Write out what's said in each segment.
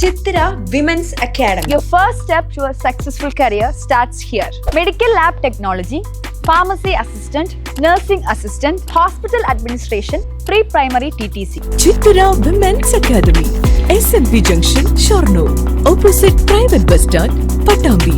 Chithira women's academy Your first step to a successful career starts here. Medical lab technology, pharmacy assistant, nursing assistant, hospital administration, pre primary TTC. Chithira women's academy S N P junction Shoranur opposite private bus stand Pattambi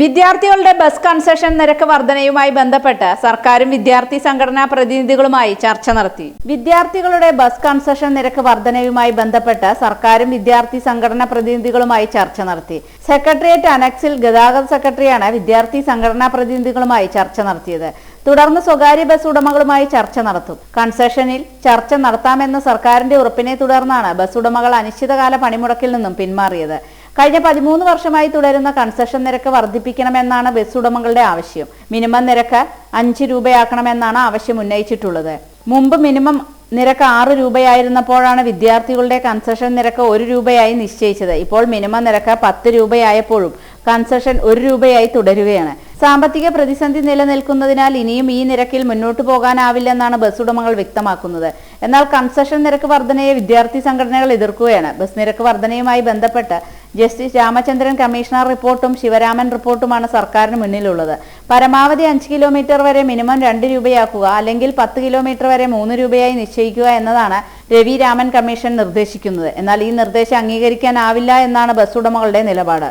വിദ്യാർത്ഥികളുടെ bus concession നിരക്ക് വർധനയുമായി ബന്ധപ്പെട്ട് സർക്കാരും വിദ്യാർത്ഥി സംഘടനാ പ്രതിനിധികളുമായി ചർച്ച നടത്തി. വിദ്യാർത്ഥികളുടെ ബസ് കൺസെഷൻ നിരക്ക് വർധനയുമായി ബന്ധപ്പെട്ട് സർക്കാരും വിദ്യാർത്ഥി സംഘടനാ പ്രതിനിധികളുമായി ചർച്ച നടത്തി. സെക്രട്ടേറിയറ്റ് അനക്സിൽ ഗതാഗത സെക്രട്ടറിയാണ് വിദ്യാർത്ഥി സംഘടനാ പ്രതിനിധികളുമായി ചർച്ച നടത്തിയത്. തുടർന്ന് സ്വകാര്യ ബസ് ഉടമകളുമായി ചർച്ച നടത്തും. കൺസെഷനിൽ ചർച്ച നടത്താമെന്ന സർക്കാരിന്റെ ഉറപ്പിനെ തുടർന്നാണ് ബസ് ഉടമകൾ അനിശ്ചിതകാല പണിമുടക്കിൽ നിന്നും പിന്മാറിയത്. കഴിഞ്ഞ പതിമൂന്ന് വർഷമായി തുടരുന്ന കൺസെഷൻ നിരക്ക് വർദ്ധിപ്പിക്കണമെന്നാണ് ബസ് ഉടമകളുടെ ആവശ്യം. മിനിമം നിരക്ക് അഞ്ച് രൂപയാക്കണമെന്നാണ് ആവശ്യം ഉന്നയിച്ചിട്ടുള്ളത്. മുമ്പ് മിനിമം നിരക്ക് ആറ് രൂപയായിരുന്നപ്പോഴാണ് വിദ്യാർത്ഥികളുടെ കൺസെഷൻ നിരക്ക് ഒരു രൂപയായി നിശ്ചയിച്ചത്. ഇപ്പോൾ മിനിമം നിരക്ക് പത്ത് രൂപയായപ്പോഴും കൺസെഷൻ ഒരു രൂപയായി തുടരുകയാണ്. സാമ്പത്തിക പ്രതിസന്ധി നിലനിൽക്കുന്നതിനാൽ ഇനിയും ഈ നിരക്കിൽ മുന്നോട്ടു പോകാനാവില്ലെന്നാണ് ബസ് ഉടമകൾ വ്യക്തമാക്കുന്നത്. എന്നാൽ കൺസെഷൻ നിരക്ക് വർധനയെ വിദ്യാർത്ഥി സംഘടനകൾ എതിർക്കുകയാണ്. ബസ് നിരക്ക് വർധനയുമായി ബന്ധപ്പെട്ട് ജസ്റ്റിസ് രാമചന്ദ്രൻ കമ്മീഷണർ റിപ്പോർട്ടും ശിവരാമൻ റിപ്പോർട്ടുമാണ് സർക്കാരിന് മുന്നിലുള്ളത്. പരമാവധി അഞ്ച് കിലോമീറ്റർ വരെ മിനിമം രണ്ട് രൂപയാക്കുക അല്ലെങ്കിൽ പത്ത് കിലോമീറ്റർ വരെ മൂന്ന് രൂപയായി നിശ്ചയിക്കുക എന്നതാണ് രവി രാമൻ കമ്മീഷൻ നിർദ്ദേശിക്കുന്നത്. എന്നാൽ ഈ നിർദ്ദേശം അംഗീകരിക്കാനാവില്ല എന്നാണ് ബസ് ഉടമകളുടെ നിലപാട്.